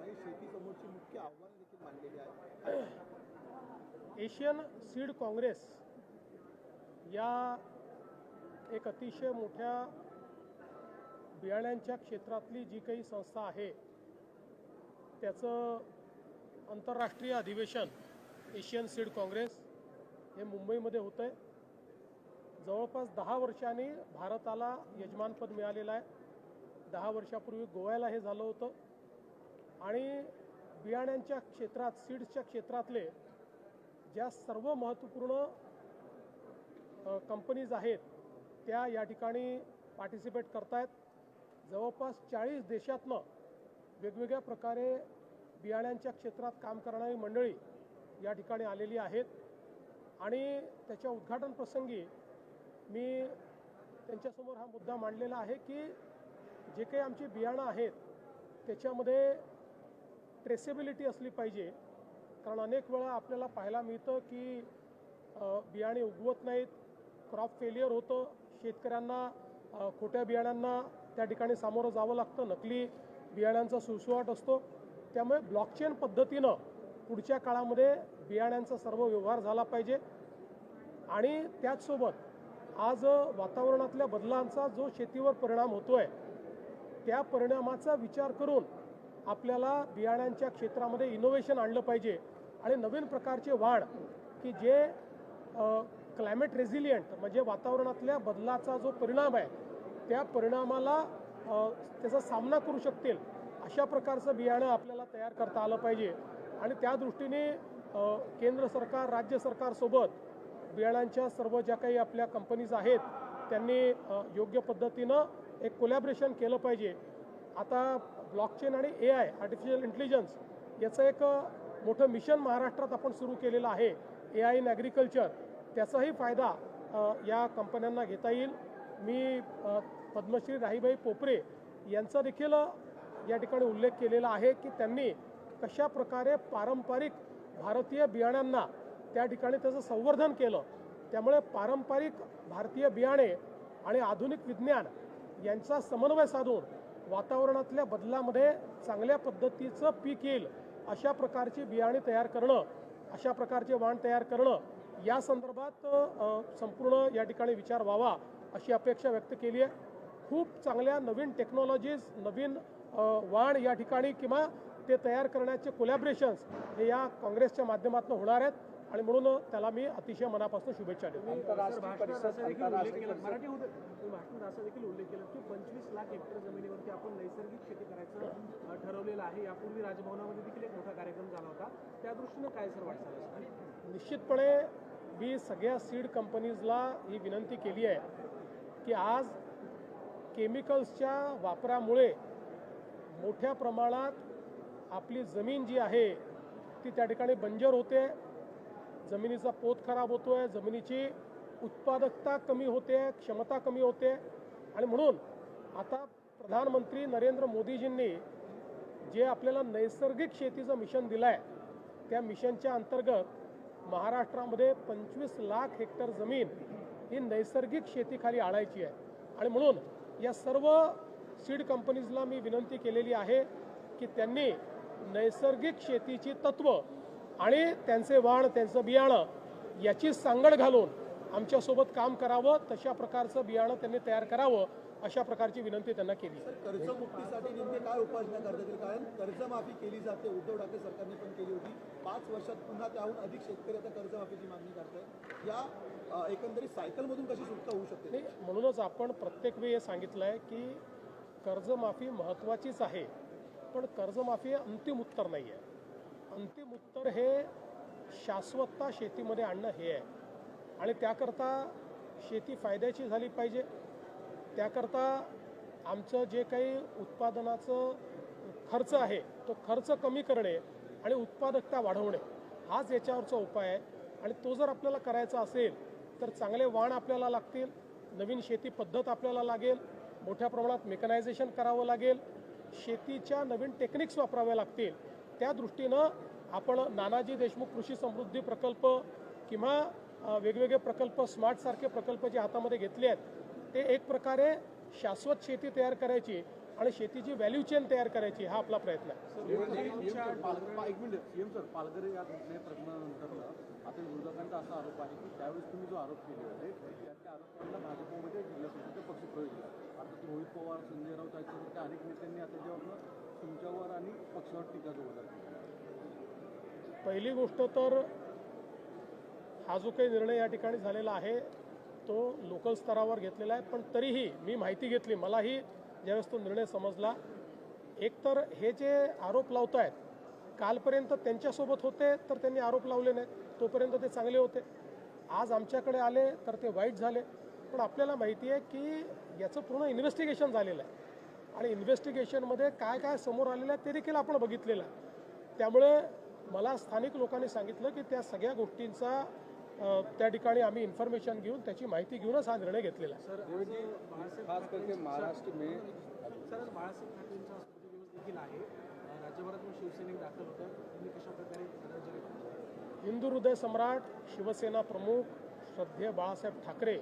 आहे. शेतीसमोरची मुख्य आव्हानं देखील मांडलेली आहे. एशियन सीड काँग्रेस या एक अतिशय मोठ्या बियाण्यांच्या क्षेत्रातली जी काही संस्था आहे त्याचं आंतरराष्ट्रीय अधिवेशन एशियन सीड काँग्रेस हे मुंबईमध्ये होतं आहे जवळपास दहा वर्षांनी भारताला यजमानपद मिळालेलं आहे. दहा वर्षापूर्वी गोव्याला हे झालं होतं. आणि बियाण्यांच्या क्षेत्रात सीड्सच्या क्षेत्रातले ज्या सर्व महत्त्वपूर्ण कंपनीज आहेत त्या या ठिकाणी पार्टिसिपेट करतायत. जवळपास चाळीस देशातनं वेगवेगळ्या प्रकारे बियाण्यांच्या क्षेत्रात काम करणारी मंडळी या ठिकाणी आलेली आहेत. आणि त्याच्या उद्घाटन प्रसंगी मी त्यांच्यासमोर हा मुद्दा मांडलेला आहे की जे काही आमची बियाणं आहेत त्याच्यामध्ये ट्रेसेबिलिटी असली पाहिजे. कारण अनेक वेळा आपल्याला पाहायला मिळतं की बियाणे उगवत नाहीत क्रॉप फेलियर होतं शेतकऱ्यांना खोट्या बियाण्यांना त्या ठिकाणी सामोरं जावं लागतं नकली बियाण्यांचा सुसुवाट असतो. त्यामुळे ब्लॉकचेन पद्धतीनं पुढच्या काळामध्ये बियाण्यांचा सर्व व्यवहार झाला पाहिजे. आणि त्याचसोबत आज वातावरणातल्या बदलांचा जो शेतीवर परिणाम होतो आहे त्या परिणामाचा विचार करून आपल्याला बियाण्यांच्या क्षेत्रामध्ये इनोव्हेशन आणलं पाहिजे. आणि नवीन प्रकारचे वाढ की जे क्लायमेट रेझिलियंट म्हणजे वातावरणातल्या बदलाचा जो परिणाम आहे त्या परिणामाला त्याचा सामना करू शकतील अशा प्रकारचं बियाणं आपल्याला तयार करता आलं पाहिजे. आणि त्या दृष्टीने केंद्र सरकार राज्य सरकारसोबत बियाणांच्या सर्व ज्या काही आपल्या कंपनीज आहेत त्यांनी योग्य पद्धतीनं एक कोलॅबरेशन केलं पाहिजे. आता ब्लॉकचेन आणि ए आय आर्टिफिशियल इंटेलिजन्स याचं एक मोठं मिशन महाराष्ट्रात आपण सुरू केलेलं आहे. ए आय इन ॲग्रिकल्चर त्याचाही फायदा या कंपन्यांना घेता येईल. मी पद्मश्री राहीबाई पोपरे यांचा देखील या ठिकाणी उल्लेख केलेला आहे की त्यांनी कशा प्रकारे पारंपरिक भारतीय बियाण्यांना त्या ठिकाणी त्याचं संवर्धन केलं. त्यामुळे पारंपरिक भारतीय बियाणे आणि आधुनिक विज्ञान यांचा समन्वय साधून वातावरणातल्या बदलामध्ये चांगल्या पद्धतीचं पीक येईल अशा प्रकारची बियाणे तयार करणं अशा प्रकारचे वाण तयार करणं या संदर्भात संपूर्ण या ठिकाणी विचार व्हावा अशी अपेक्षा व्यक्त केली आहे. खूप चांगल्या नवीन टेक्नॉलॉजीज नवीन वाण या ठिकाणी किंवा ते तयार करण्याचे कोलॅबरेशन्स हे या काँग्रेसच्या माध्यमातून होणार आहेत. आणि म्हणून त्याला मी अतिशय मनापासून शुभेच्छा देतो. भाषणात असा देखील उल्लेख केला. की पंचवीस लाख हेक्टर जमिनीवरती आपण नैसर्गिक शेती करायचं ठरवलेलं आहे. यापूर्वी राजभवनामध्ये देखील एक मोठा कार्यक्रम झाला होता. त्या दृष्टीनं काय सर असेल? निश्चितपणे मी सगळ्या सीड कंपनीजला ही विनंती केली आहे की आज केमिकल्सच्या वापरामुळे मोठ्या प्रमाणात आपली जमीन जी आहे ती त्या ठिकाणी बंजर होते. जमिनीचा पोत खराब होतो आहे जमिनीची उत्पादकता कमी होते क्षमता कमी होते. आणि म्हणून आता प्रधानमंत्री नरेंद्र मोदीजींनी जे आपल्याला नैसर्गिक शेतीचं मिशन दिलं आहे त्या मिशनच्या अंतर्गत महाराष्ट्रामध्ये पंचवीस लाख हेक्टर जमीन ही नैसर्गिक शेतीखाली आणायची आहे. आणि म्हणून या सर्व सीड कंपनीजला मी विनंती केलेली आहे की त्यांनी नैसर्गिक शेतीची तत्त्व आणि त्यांचे वाण त्यांचं बियाणं याची सांगड घालून आमच्यासोबत काम करावं तशा प्रकारचं बियाणं त्यांनी तयार करावं अशा प्रकारची विनंती त्यांना केली. कर्जमुक्तीसाठी नेमके काय उपाययोजना करता येतील कारण कर्जमाफी केली जाते उद्धव ठाकरे सरकारने पण केली होती. पाच वर्षात पुन्हा त्याहून अधिक शेतकरी आता कर्जमाफीची मागणी या एकंदरीत सायकलमधून कशी सुटका होऊ शकते? म्हणूनच आपण प्रत्येक वेळी हे सांगितलं आहे की कर्जमाफी महत्त्वाचीच आहे पण कर्जमाफी अंतिम उत्तर नाही आहे अंतिम उत्तर हे शाश्वतता शेतीमध्ये आणणं हे आहे. आणि त्याकरता शेती फायद्याची झाली पाहिजे. त्याकरता आमचं जे काही उत्पादनाचं खर्च आहे तो खर्च कमी करणे आणि उत्पादकता वाढवणे हाच याच्यावरचा उपाय आहे. आणि तो जर आपल्याला करायचा असेल तर चांगले वाण आपल्याला लागतील नवीन शेती पद्धत आपल्याला लागेल मोठ्या प्रमाणात मेकनायझेशन करावं लागेल शेतीच्या नवीन टेक्निक्स वापराव्या लागतील त्या दृष्टीनं आपण नानाजी देशमुख कृषी समृद्धी प्रकल्प किंवा वेगवेगळे प्रकल्प स्मार्टसारखे प्रकल्प जे हातामध्ये घेतले आहेत ते एक प्रकारे शाश्वत शेती तयार करायची आणि शेतीची व्हॅल्यू चेन तयार करायची हा आपला प्रयत्न आहे. एक मिनिट सीएम सर पालघर या घटने प्रकरणानंतर आता विरोधकांचा असा आरोप आहे की त्यावेळेस तुम्ही जो आरोप केले होते त्या त्या आरोपांना भाजपमध्ये जिल्हा परिषदेचा पक्षप्रवेश दिला आता रोहित पवार संजय राऊत याच्यासारख्या अनेक नेत्यांनी आता जेव्हा तुमच्यावर आणि पक्षावर टीका. जोरदार पहिली गोष्ट तर हा जो काही निर्णय या ठिकाणी झालेला आहे तो लोकल स्तरावर घेतलेला आहे पण तरीही मी माहिती घेतली मलाही ज्यावेळेस तो निर्णय समजला. एकतर हे जे आरोप लावत आहेत कालपर्यंत त्यांच्यासोबत होते तर त्यांनी आरोप लावले नाहीत तोपर्यंत ते चांगले होते. आज आमच्याकडे आले तर ते वाईट झाले. पण आपल्याला माहिती आहे की याचं पूर्ण इन्व्हेस्टिगेशन झालेलं आहे. आणि इन्व्हेस्टिगेशनमध्ये काय काय समोर आलेलं आहे ते देखील आपण बघितलेलं आहे. त्यामुळे मला स्थानिक लोकांनी सांगितलं की त्या सगळ्या गोष्टींचा त्या ठिकाणी आम्ही इन्फॉर्मेशन घेऊन त्याची माहिती घेऊनच हा निर्णय घेतलेला आहे. महाराष्ट्र? हिंदू हृदय सम्राट शिवसेना प्रमुख श्रद्धेय बाळासाहेब ठाकरे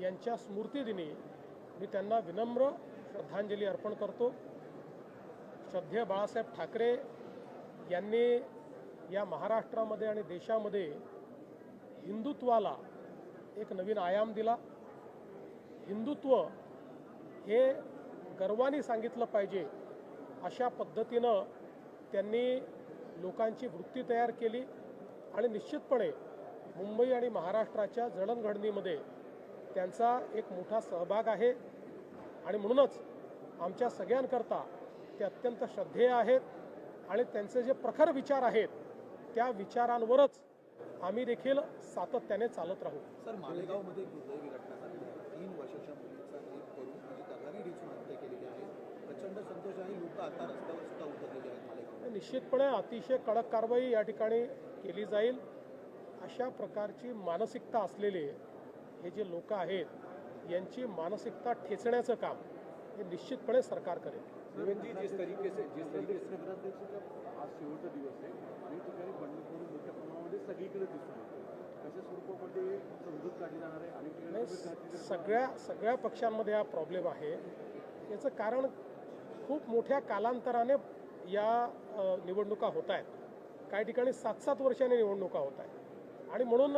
यांच्या स्मृतिदिनी मी त्यांना विनम्र श्रद्धांजली अर्पण करतो. श्रद्धेय बाळासाहेब ठाकरे यांनी या महाराष्ट्रामध्ये आणि देशामध्ये हिंदुत्वाला एक नवीन आयाम दिला. हिंदुत्व हे गर्वाने सांगितलं पाहिजे अशा पद्धतीनं त्यांनी लोकांची वृत्ती तयार केली आणि निश्चितपणे मुंबई आणि महाराष्ट्राच्या जडणघडणीमध्ये त्यांचा एक मोठा सहभाग आहे. आणि म्हणूनच आमच्या सगळ्यांकरता ते अत्यंत श्रद्धेय आहेत आणि त्यांचे जे प्रखर विचार आहेत त्या विचारांवरच आम्ही देखील सातत्याने चालत राहू. सर मालेगावमध्ये दुर्दैवी घटना झाली तीन वर्षाच्या मुलीचा करून म्हणजे हत्या केलेली आहे. प्रचंड संतोष आहे लोक आता रस्त्यावर सुद्धा उतरलेले आहेत मालेगाव निश्चितपणे अतिशय कडक कारवाई या ठिकाणी केली जाईल. अशा प्रकारची मानसिकता असलेले हे जे लोक आहेत यांची मानसिकता ठेचण्याचं काम हे निश्चितपणे सरकार करेल. देवेंद्र जी जिस तरीके से जिस तरीके से नगराध्यक्षाचा आज शेवटचा दिवस आहे. अनेक ठिकाणी बंडखोरी मोठ्या प्रमाणामध्ये सगळीकडे दिसून येते. कशा स्वरूपामध्ये समजूत काढली जाणार आहे अनेक ठिकाणी नाही, तुम्ही खात्री सगळ्या सगळ्या पक्षांमध्ये हा प्रॉब्लेम आहे. याचं कारण खूप मोठ्या कालांतराने या निवडणुका होत आहेत. काही ठिकाणी सात सात वर्षाने निवडणुका होत आहेत. आणि म्हणून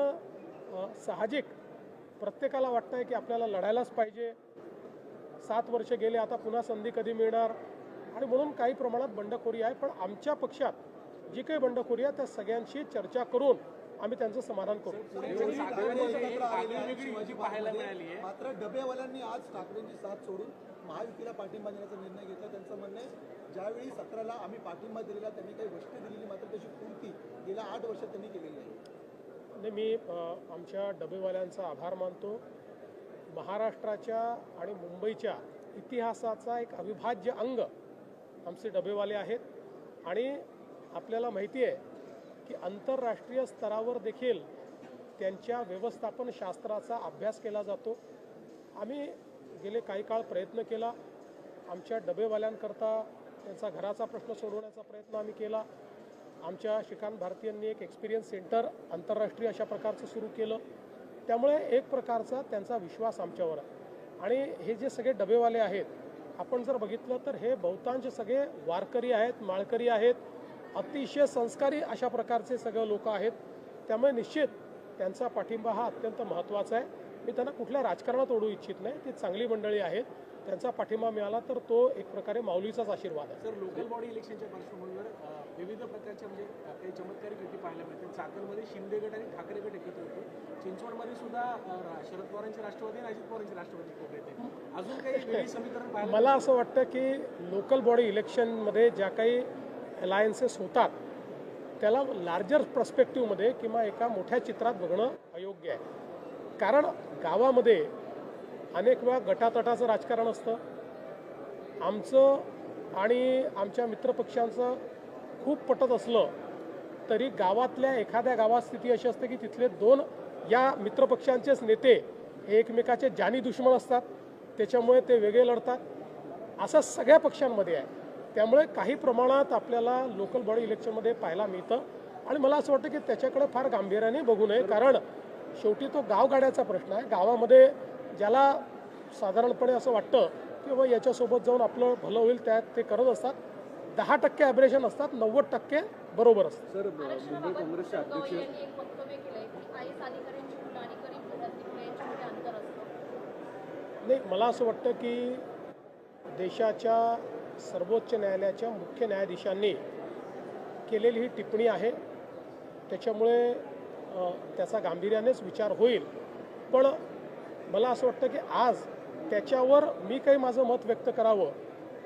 साहजिक प्रत्येकाला वाटतं आहे की आपल्याला लढायलाच पाहिजे. सात वर्ष गेले आता पुन्हा संधी कधी मिळणार? आणि म्हणून काही प्रमाणात बंडखोरी आहे पण आमच्या पक्षात जी काही बंडखोरी आहे त्या सगळ्यांशी चर्चा करून आम्ही त्यांचं समाधान करू. मात्र डबेवाल्यांनी आज ठाकरेंची साथ सोडून महायुतीला पाठिंबा देण्याचा निर्णय घेतला. त्यांचं म्हणणं आहे ज्यावेळी सतराला आम्ही पाठिंबा दिलेला त्यांनी काही गोष्टी दिलेली मात्र त्याची पूर्ती गेल्या आठ वर्षात त्यांनी केलेली आहे नाही मी आमच्या डबेवाल्यांचा आभार मानतो. महाराष्ट्राच्या आणि मुंबईच्या इतिहासाचा एक अविभाज्य अंग आमचे डबेवाले आहेत. आणि आपल्याला माहिती आहे की आंतरराष्ट्रीय स्तरावर देखील त्यांच्या व्यवस्थापन शास्त्राचा अभ्यास केला जातो. आम्ही गेले काही काळ प्रयत्न केला. आमच्या डबेवाल्यांकरता त्यांचा घराचा प्रश्न सोडवण्याचा प्रयत्न आम्ही केला. आमच्या श्रीकांत भारतीयांनी एक एक्सपिरियन्स सेंटर आंतरराष्ट्रीय अशा प्रकारचं सुरू केलं. त्यामुळे एक प्रकारचा त्यांचा विश्वास आमच्यावर आहे. आणि हे जे सगळे डबेवाले आहेत आपण जर बघितलं तर हे बहुतांश सगळे वारकरी आहेत माळकरी आहेत अतिशय संस्कारी अशा प्रकारचे सगळे लोक आहेत. त्यामुळे निश्चित त्यांचा पाठिंबा हा अत्यंत महत्त्वाचा आहे. मी त्यांना कुठल्या राजकारणात ओढू इच्छित नाही. ती चांगली मंडळी आहेत. त्यांचा पाठिंबा मिळाला तर तो एक प्रकारे माऊलीचाच आशीर्वाद आहे. सर लोकल बॉडी इलेक्शनच्या पार्श्वभूमीवर विविध प्रकारच्या म्हणजे काही चमत्कारिक युती पाहायला मिळते चाकणमध्ये शिंदे गट आणि ठाकरे गट एकत्र होते. चिंचवडमध्ये सुद्धा शरद पवारांचे राष्ट्रवादी आणि अजित पवारांचे राष्ट्रवादी एकत्र येते. अजून काही वेगळी समीकरण मला असं वाटतं की लोकल बॉडी इलेक्शनमध्ये ज्या काही अलायन्सेस होतात त्याला लार्जर पर्स्पेक्टिव्हमध्ये किंवा एका मोठ्या चित्रात बघणं अयोग्य आहे. कारण गावामध्ये अनेक वेळा गटातटाचं राजकारण असतं. आमचं आणि आमच्या मित्रपक्षांचं खूप पटत असलं तरी गावातल्या एखाद्या गावात स्थिती अशी असते की तिथले दोन या मित्रपक्षांचेच नेते हे एकमेकाचे जानी दुश्मन असतात. त्याच्यामुळे ते वेगळे लढतात. असं सगळ्या पक्षांमध्ये आहे. त्यामुळे काही प्रमाणात आपल्याला लोकल बॉडी इलेक्शनमध्ये पाहायला मिळतं. आणि मला असं वाटतं की त्याच्याकडे फार गांभीर्याने बघू नये. कारण शेवटी तो गावगाड्याचा प्रश्न आहे. गावामध्ये ज्याला साधारणपणे असं वाटतं किंवा याच्यासोबत जाऊन आपलं भलं होईल त्यात ते करत असतात. दहा टक्के ॲब्रेशन असतात नव्वद टक्के बरोबर असतात. सर मुंबई काँग्रेसचे अध्यक्ष की नाही मला असं वाटतं की देशाच्या सर्वोच्च न्यायालयाच्या मुख्य न्यायाधीशांनी केलेली ही टिप्पणी आहे. त्याच्यामुळे त्याचा गांभीर्यानेच विचार होईल. पण मला असं वाटतं की आज त्याच्यावर मी काही माझं मत व्यक्त करावं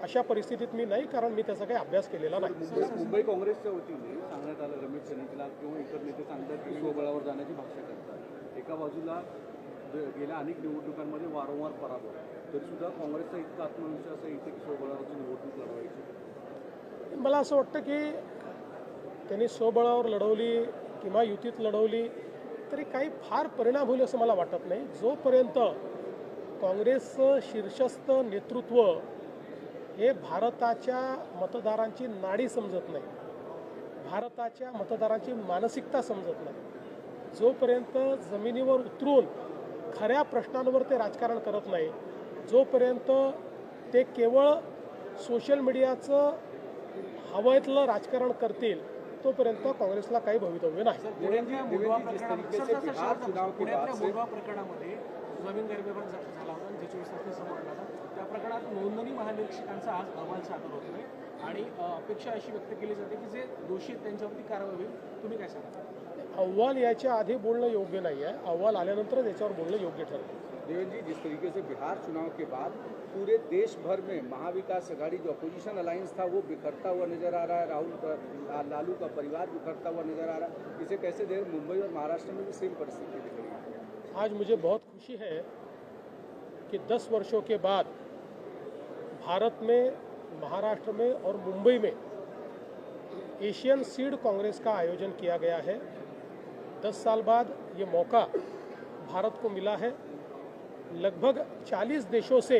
अशा परिस्थितीत मी नाही कारण मी त्याचा काही अभ्यास केलेला नाही. मुंबई काँग्रेसच्या वतीने सांगण्यात आलं रमेश चनिकलाल किंवा इतर नेते सांगतात की स्वबळावर जाण्याची भाषा करतात. एका बाजूला गेल्या अनेक निवडणुकांमध्ये वारंवार पराभव. तरी सुद्धा काँग्रेसचा इतका आत्मविश्वास आहे इथे की स्वबळावरची निवडणूक लढवायची. मला असं वाटतं की त्यांनी स्वबळावर लढवली किंवा युतीत लढवली तरी काही फार परिणाम होईल असं मला वाटत नाही. जोपर्यंत काँग्रेसचं शीर्षस्थ नेतृत्व हे भारताच्या मतदारांची नाडी समजत नाही भारताच्या मतदारांची मानसिकता समजत नाही जोपर्यंत जमिनीवर उतरून खऱ्या प्रश्नांवर ते राजकारण करत नाही जोपर्यंत ते केवळ सोशल मीडियाचं हवयतलं राजकारण करतील तोपर्यंत काँग्रेसला काही भवितव्य नाही. गैरव्यवहार झा- झाला होता आणि समोर आला होता त्या प्रकरणात नोंदणी महानिरीक्षकांचा आज अहवाल सादर होतोय आणि अ, अपेक्षा अशी व्यक्त केली जाते की जे दोषी आहेत त्यांच्यावरती कारवाई होईल. तुम्ही काय सांगा अहवाल याच्या आधी बोलणं योग्य नाही आहे अहवाल आल्यानंतरच याच्यावर बोलणं योग्य ठरेल देवेंद्र जी, जिस तरीके से बिहार चुनाव के बाद पूरे देश भर में महाविकास अघाड़ी जो अपोजिशन अलायंस था, वो बिखरता हुआ नज़र आ रहा है। राहुल लालू का परिवार बिखरता हुआ नज़र आ रहा है। इसे कैसे देख मुंबई और महाराष्ट्र में भी सेम परिस्थिति दिख रही है? आज मुझे बहुत खुशी है कि 10 वर्षों के बाद भारत में, महाराष्ट्र में और मुंबई में एशियन सीड कांग्रेस का आयोजन किया गया है। 10 साल बाद ये मौका भारत को मिला है। लगभग 40 देशों से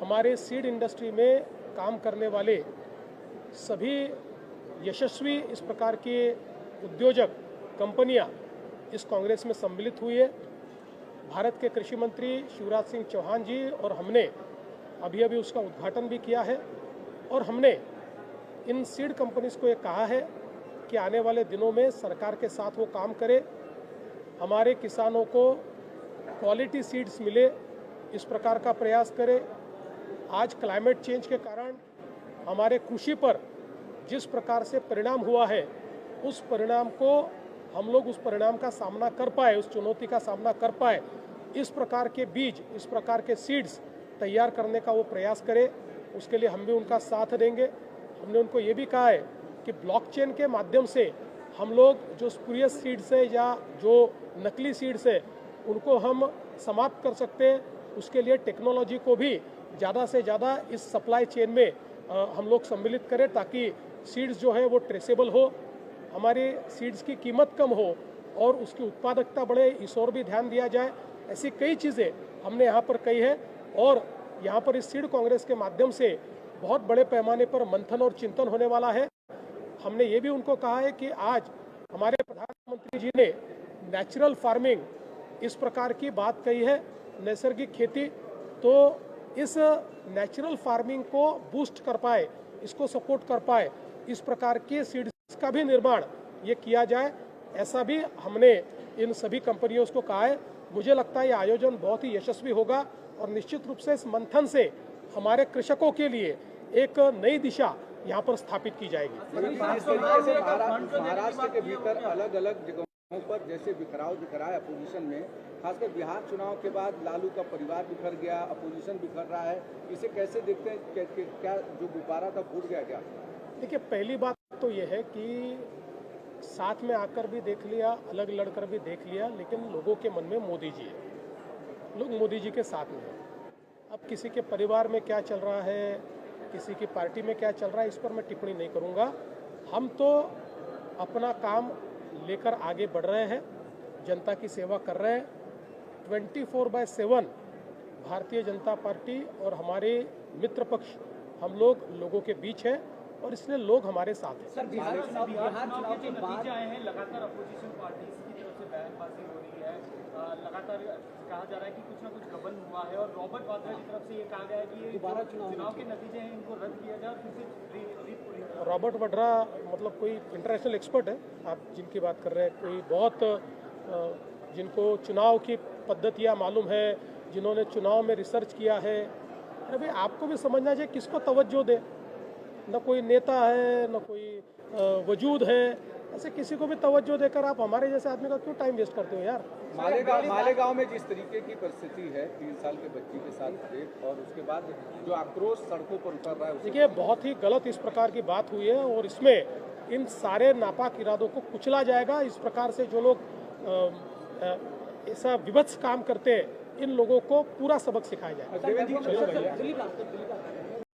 हमारे सीड इंडस्ट्री में काम करने वाले सभी यशस्वी इस प्रकार के उद्योजक कंपनियाँ इस कांग्रेस में सम्मिलित हुई है। भारत के कृषि मंत्री शिवराज सिंह चौहान जी और हमने अभी अभी उसका उद्घाटन भी किया है और हमने इन सीड कंपनीज़ को ये कहा है कि आने वाले दिनों में सरकार के साथ वो काम करे। हमारे किसानों को क्वालिटी सीड्स मिले, इस प्रकार का प्रयास करें। आज क्लाइमेट चेंज के कारण हमारे कृषि पर जिस प्रकार से परिणाम हुआ है, उस परिणाम को हम लोग उस परिणाम का सामना कर पाए, उस चुनौती का सामना कर पाए, इस प्रकार के बीज, इस प्रकार के सीड्स तैयार करने का वो प्रयास करें। उसके लिए हम भी उनका साथ देंगे। हमने उनको ये भी कहा है कि ब्लॉकचेन के माध्यम से हम लोग जो स्पूरियस सीड्स है या जो नकली सीड्स है उनको हम समाप्त कर सकते हैं। उसके लिए टेक्नोलॉजी को भी ज़्यादा से ज़्यादा इस सप्लाई चेन में हम लोग सम्मिलित करें ताकि सीड्स जो है वो ट्रेसेबल हो, हमारे सीड्स की कीमत कम हो और उसकी उत्पादकता बढ़े। इस और भी ध्यान दिया जाए। ऐसी कई चीज़ें हमने यहाँ पर कही है और यहाँ पर इस सीड कांग्रेस के माध्यम से बहुत बड़े पैमाने पर मंथन और चिंतन होने वाला है। हमने ये भी उनको कहा है कि आज हमारे प्रधानमंत्री जी ने नेचुरल फ़ार्मिंग इस प्रकार की बात कही है, नैसर्गिक खेती तो इस नेचुरल फ़ार्मिंग को बूस्ट कर पाए, इसको सपोर्ट कर पाए, इस प्रकार के सीड्स का भी निर्माण ये किया जाए, ऐसा भी हमने इन सभी कंपनियों को कहा है। मुझे लगता है ये आयोजन बहुत ही यशस्वी होगा और निश्चित रूप से इस मंथन से हमारे कृषकों के लिए एक नई दिशा यहाँ पर स्थापित की जाएगी। महाराष्ट्र के भीतर अलग अलग पर जैसे बिखराव दिख रहा है अपोजिशन में खासकर बिहार चुनाव के बाद लालू का परिवार बिखर गया अपोजिशन बिखर रहा है इसे कैसे देखते हैं? क्या, जो गुब्बारा था फूट गया क्या? देखिए पहली बात तो ये है कि साथ में आकर भी देख लिया अलग लड़कर भी देख लिया लेकिन लोगों के मन में मोदी जी है। लोग मोदी जी के साथ में हैं। अब किसी के परिवार में क्या चल रहा है किसी की पार्टी में क्या चल रहा है इस पर मैं टिप्पणी नहीं करूँगा। हम तो अपना काम लेकर आगे बढ़ रहे हैं। जनता की सेवा कर रहे हैं। Twenty four by seven Bharatiya Janata party और हमारे मित्र पक्ष हम लोग लोगों के बीच हैं और इसलिए लोग हमारे साथ हैं। सर बिहार चुनाव बिहार चुनाव के नतीजे आए हैं लगातार अपोजिशन पार्टी की तरफ़ से बयानबाजी हो रही है। लगातार कहा जा रहा है कि कुछ ना कुछ गबन हुआ है और रॉबर्ट वाड्रा की तरफ़ से ये कहा गया है कि ये जो चुनाव के नतीजे हैं इनको रद्द किया जाए और फिर से रॉबर्ट वड्रा मतलब कोई इंटरनेशनल एक्सपर्ट है आप जिनकी बात कर रहे हैं कोई बहुत जिनको चुनाव की पद्धतियाँ मालूम है जिन्होंने चुनाव में रिसर्च किया है। अरे भाई आपको भी समझना चाहिए किसको तवज्जो दे। न कोई नेता है न कोई वजूद है ऐसे किसी को भी तवज्जो देकर आप हमारे जैसे आदमी का क्यों टाइम वेस्ट करते हो यार? मालेगांव मालेगांव में जिस तरीके की परिस्थिति है तीन साल के बच्ची के साथ रेप और उसके बाद जो आक्रोश सड़कों पर उतर रहा है देखिए बहुत ही गलत इस प्रकार की बात हुई है और इसमें इन सारे नापाक इरादों को कुचला जाएगा। इस प्रकार से जो लोग ऐसा विभत्स काम करते हैं इन लोगों को पूरा सबक सिखाया जाएगा।